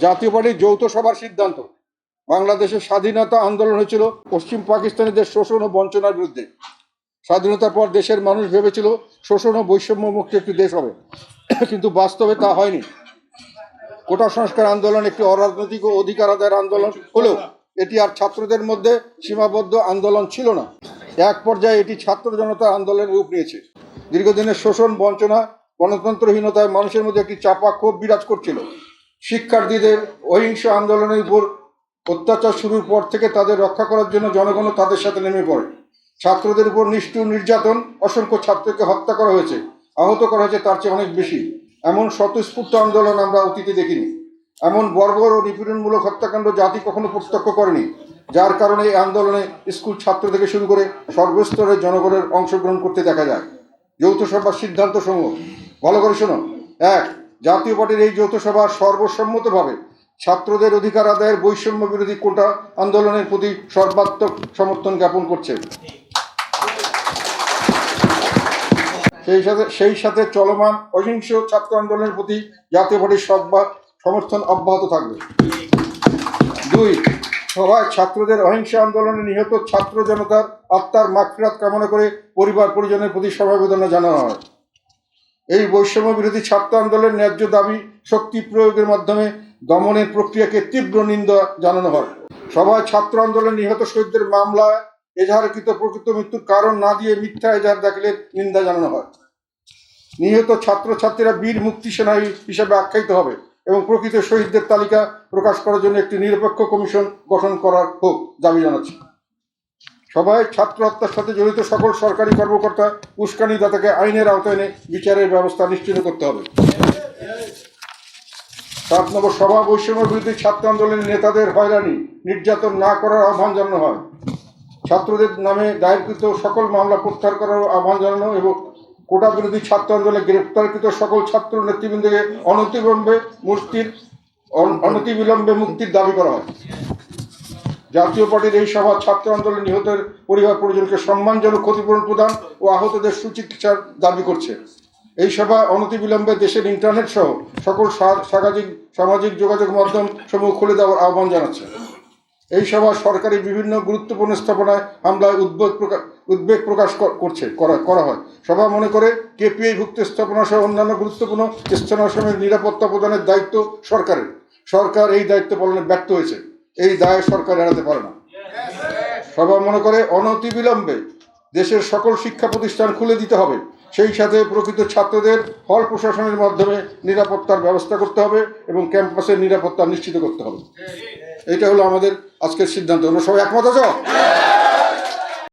জাতীয় পার্টির যৌথ সভার সিদ্ধান্ত। বাংলাদেশের স্বাধীনতা আন্দোলন হয়েছিল পশ্চিম পাকিস্তানিদের শোষণ ও বঞ্চনার বিরুদ্ধে। স্বাধীনতার পর দেশের মানুষ ভেবেছিল শোষণ ও বৈষম্য মুক্ত একটি দেশ হবে। কিন্তু বাস্তবে তা হয়নি। কোটা সংস্কার আন্দোলন একটি অরাজনৈতিক ও অধিকার আদায়ের আন্দোলন হলেও এটি আর ছাত্রদের মধ্যে সীমাবদ্ধ আন্দোলন ছিল না। এক পর্যায়ে এটি ছাত্র জনতা আন্দোলনের রূপ নিয়েছে। দীর্ঘদিনের শোষণ, বঞ্চনা, গণতন্ত্রহীনতায় মানুষের মধ্যে একটি চাপা ক্ষোভ বিরাজ করছিল। শিক্ষার্থীদের অহিংস আন্দোলনের উপর অত্যাচার শুরুর পর থেকে তাদের রক্ষা করার জন্য জনগণও তাদের সাথে নেমে পড়ে। ছাত্রদের উপর নিষ্ঠুর নির্যাতন অসংখ্য ছাত্রকে হত্যা করা হয়েছে, আহত করা হয়েছে তার চেয়ে অনেক বেশি। এমন স্বতঃস্ফূর্ত আন্দোলন আমরা অতীতে দেখিনি। এমন বর্বর ও নিপীড়নমূলক হত্যাকাণ্ড জাতি কখনো প্রত্যক্ষ করেনি, যার কারণে এই আন্দোলনে স্কুল ছাত্র থেকে শুরু করে সর্বস্তরের জনগণের অংশগ্রহণ করতে দেখা যায়। যৌথ সভার সিদ্ধান্ত সমূহ ভালো করে শোনো। এক জাতীয় পার্টির এই যৌথ সভা সর্বসম্মতভাবে ছাত্রদের অধিকার আদায়ের বৈষম্য বিরোধী কোটা আন্দোলনের প্রতি সর্বাত্মক সমর্থন জ্ঞাপন করছে। সেই সাথে সেই সাথে চলমান অহিংস ছাত্র আন্দোলনের প্রতি জাতীয় পার্টির সব্বা সমর্থন অব্যাহত থাকবে। দুই, সভায় ছাত্রদের অহিংস আন্দোলনে নিহত ছাত্র জনতার আত্মার মাগফিরাত কামনা করে পরিবার পরিজনের প্রতি সমবেদনা জানানো হয়। এই বৈষম্য বিরোধী ছাত্র আন্দোলনের ন্যায্য দাবি শক্তি প্রয়োগের মাধ্যমে দমনের প্রক্রিয়াকে তীব্র নিন্দা জানানো হয়। সভায় ছাত্র আন্দোলন নিহত শহীদদের মামলায় এজাহারকৃত প্রকৃত মৃত্যুর কারণ না দিয়ে মিথ্যা এজাহার দাখিলের নিন্দা জানানো হয়। নিহত ছাত্রছাত্রীরা বীর মুক্তি সেনা হিসেবে আখ্যায়িত হবে এবং প্রকৃত শহীদদের তালিকা প্রকাশ করার জন্য একটি নিরপেক্ষ কমিশন গঠন করার হোক দাবি জানাচ্ছি। সবাই ছাত্র হত্যার সাথে জড়িত সকল সরকারি কর্মকর্তা উস্কানিদাতাকে আইনের আওতায় এনে বিচারের ব্যবস্থা নিশ্চিত করতে হবে। সাত নম্বর সভা বৈষম্য বিরুদ্ধে ছাত্র আন্দোলনের নেতাদের হয়রানি, নির্যাতন না করার আহ্বান জানানো হয়। ছাত্রদের নামে দায়েরকৃত সকল মামলা প্রত্যাহার করার আহ্বান জানানো এবং কোটা বিরোধী ছাত্র আন্দোলনে গ্রেপ্তারকৃত সকল ছাত্র নেতৃবৃন্দকে অনতিবিলম্বে মুক্তির অন- অনতিবিলম্বে মুক্তির দাবি করা হয়। জাতীয় পার্টির এই সভা ছাত্র আন্দোলন নিহতের পরিবার পরিজনকে সম্মানজনক ক্ষতিপূরণ প্রদান ও আহতদের সুচিকিৎসার দাবি করছে। এই সভা অনতিবিলম্বে দেশের ইন্টারনেট সহ সকল সামাজিক সামাজিক যোগাযোগ মাধ্যম সমূহ খুলে দেওয়ার আহ্বান জানাচ্ছে। এই সভা সরকারি বিভিন্ন গুরুত্বপূর্ণ স্থাপনায় হামলায় উদ্বেগ প্রকাশ উদ্বেগ প্রকাশ কর- করছে, করা হয়। সভা মনে করে কেপিআই ভুক্ত স্থাপনা সহ অন্যান্য গুরুত্বপূর্ণ স্থানাসনের নিরাপত্তা প্রদানের দায়িত্ব সরকারের। সরকার এই দায়িত্ব পালনে ব্যর্থ হয়েছে। এই দায় সরকার এড়াতে পারে না। সবাই মনে করে অনতিবিলম্বে দেশের সকল শিক্ষা প্রতিষ্ঠান খুলে দিতে হবে। সেই সাথে প্রকৃত ছাত্রদের হল প্রশাসনের মাধ্যমে নিরাপত্তার ব্যবস্থা করতে হবে এবং ক্যাম্পাসের নিরাপত্তা নিশ্চিত করতে হবে। এটা হলো আমাদের আজকের সিদ্ধান্ত। সবাই একমত আছো?